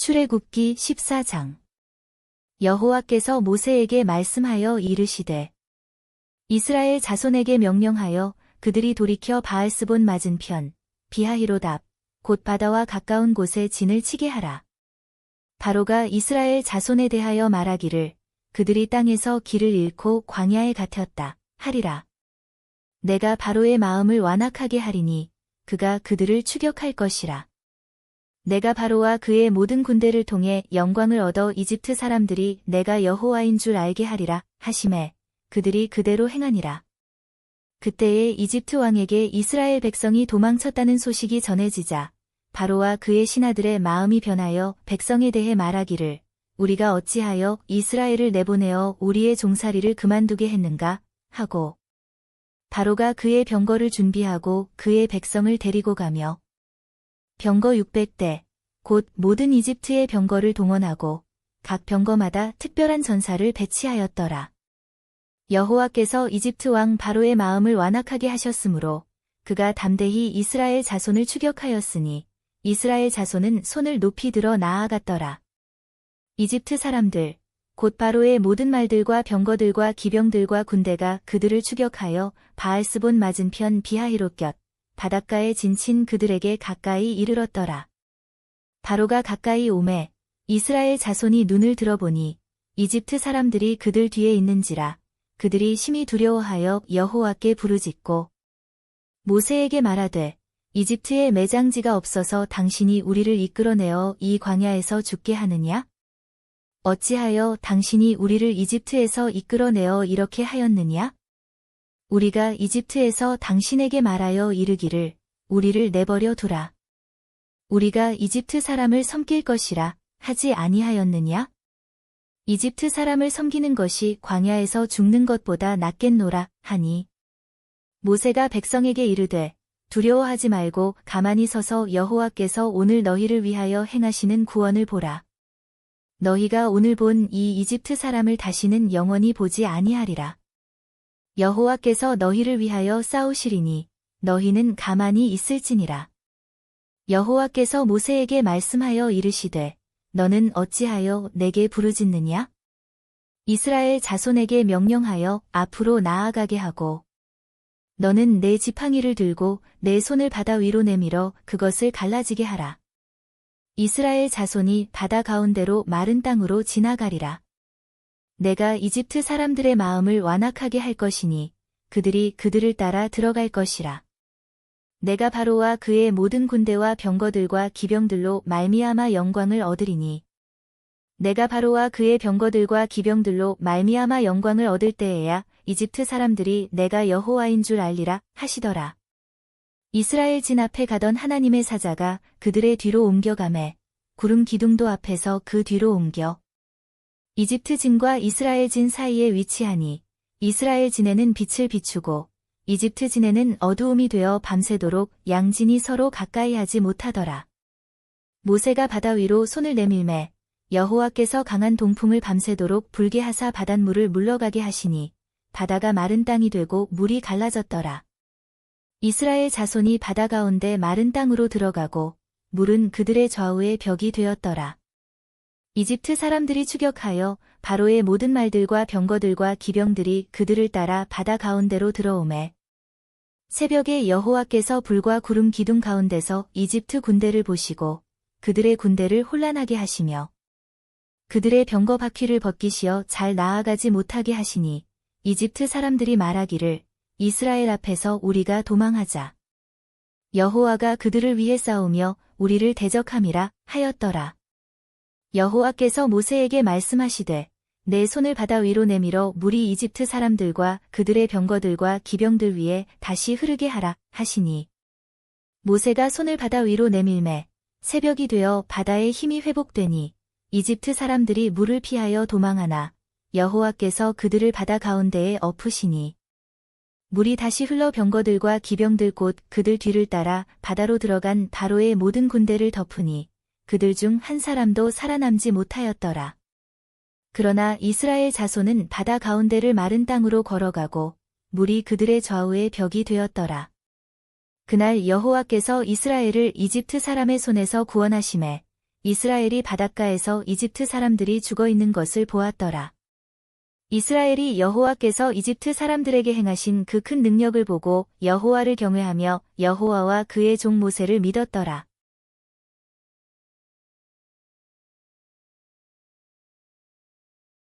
출애굽기 14장 여호와께서 모세에게 말씀하여 이르시되 이스라엘 자손에게 명령하여 그들이 돌이켜 바알스본 맞은편 비하히로답 곧 바다와 가까운 곳에 진을 치게 하라. 바로가 이스라엘 자손에 대하여 말하기를 그들이 땅에서 길을 잃고 광야에 갇혔다 하리라. 내가 바로의 마음을 완악하게 하리니 그가 그들을 추격할 것이라. 내가 바로와 그의 모든 군대를 통해 영광을 얻어 이집트 사람들이 내가 여호와인 줄 알게 하리라 하심에 그들이 그대로 행하니라. 그때에 이집트 왕에게 이스라엘 백성이 도망쳤다는 소식이 전해지자 바로와 그의 신하들의 마음이 변하여 백성에 대해 말하기를 우리가 어찌하여 이스라엘을 내보내어 우리의 종살이를 그만두게 했는가 하고 바로가 그의 병거를 준비하고 그의 백성을 데리고 가며 병거 600대, 곧 모든 이집트의 병거를 동원하고 각 병거마다 특별한 전사를 배치하였더라. 여호와께서 이집트 왕 바로의 마음을 완악하게 하셨으므로 그가 담대히 이스라엘 자손을 추격하였으니 이스라엘 자손은 손을 높이 들어 나아갔더라. 이집트 사람들, 곧 바로의 모든 말들과 병거들과 기병들과 군대가 그들을 추격하여 바알스본 맞은편 비하히로 곁 바닷가에 진친 그들에게 가까이 이르렀더라. 바로가 가까이 오매 이스라엘 자손이 눈을 들어보니 이집트 사람들이 그들 뒤에 있는지라 그들이 심히 두려워하여 여호와께 부르짖고 모세에게 말하되 이집트에 매장지가 없어서 당신이 우리를 이끌어내어 이 광야에서 죽게 하느냐? 어찌하여 당신이 우리를 이집트에서 이끌어내어 이렇게 하였느냐? 우리가 이집트에서 당신에게 말하여 이르기를 우리를 내버려 두라. 우리가 이집트 사람을 섬길 것이라 하지 아니하였느냐? 이집트 사람을 섬기는 것이 광야에서 죽는 것보다 낫겠노라 하니 모세가 백성에게 이르되 두려워하지 말고 가만히 서서 여호와께서 오늘 너희를 위하여 행하시는 구원을 보라. 너희가 오늘 본 이 이집트 사람을 다시는 영원히 보지 아니하리라. 여호와께서 너희를 위하여 싸우시리니 너희는 가만히 있을지니라. 여호와께서 모세에게 말씀하여 이르시되 너는 어찌하여 내게 부르짖느냐? 이스라엘 자손에게 명령하여 앞으로 나아가게 하고 너는 내 지팡이를 들고 내 손을 바다 위로 내밀어 그것을 갈라지게 하라. 이스라엘 자손이 바다 가운데로 마른 땅으로 지나가리라. 내가 이집트 사람들의 마음을 완악하게 할 것이니 그들이 그들을 따라 들어갈 것이라. 내가 바로와 그의 모든 군대와 병거들과 기병들로 말미암아 영광을 얻으리니 내가 바로와 그의 병거들과 기병들로 말미암아 영광을 얻을 때에야 이집트 사람들이 내가 여호와인 줄 알리라 하시더라. 이스라엘 진 앞에 가던 하나님의 사자가 그들의 뒤로 옮겨가매 구름 기둥도 앞에서 그 뒤로 옮겨 이집트 진과 이스라엘 진 사이에 위치하니 이스라엘 진에는 빛을 비추고 이집트 진에는 어두움이 되어 밤새도록 양진이 서로 가까이 하지 못하더라. 모세가 바다 위로 손을 내밀매 여호와께서 강한 동풍을 밤새도록 불게 하사 바닷물을 물러가게 하시니 바다가 마른 땅이 되고 물이 갈라졌더라. 이스라엘 자손이 바다 가운데 마른 땅으로 들어가고 물은 그들의 좌우에 벽이 되었더라. 이집트 사람들이 추격하여 바로의 모든 말들과 병거들과 기병들이 그들을 따라 바다 가운데로 들어오매 새벽에 여호와께서 불과 구름 기둥 가운데서 이집트 군대를 보시고 그들의 군대를 혼란하게 하시며 그들의 병거 바퀴를 벗기시어 잘 나아가지 못하게 하시니 이집트 사람들이 말하기를 이스라엘 앞에서 우리가 도망하자. 여호와가 그들을 위해 싸우며 우리를 대적함이라 하였더라. 여호와께서 모세에게 말씀하시되 내 손을 바다 위로 내밀어 물이 이집트 사람들과 그들의 병거들과 기병들 위에 다시 흐르게 하라 하시니. 모세가 손을 바다 위로 내밀매 새벽이 되어 바다의 힘이 회복되니 이집트 사람들이 물을 피하여 도망하나 여호와께서 그들을 바다 가운데에 엎으시니. 물이 다시 흘러 병거들과 기병들 곧 그들 뒤를 따라 바다로 들어간 바로의 모든 군대를 덮으니 그들 중 한 사람도 살아남지 못하였더라. 그러나 이스라엘 자손은 바다 가운데를 마른 땅으로 걸어가고 물이 그들의 좌우에 벽이 되었더라. 그날 여호와께서 이스라엘을 이집트 사람의 손에서 구원하심에 이스라엘이 바닷가에서 이집트 사람들이 죽어 있는 것을 보았더라. 이스라엘이 여호와께서 이집트 사람들에게 행하신 그 큰 능력을 보고 여호와를 경외하며 여호와와 그의 종 모세를 믿었더라.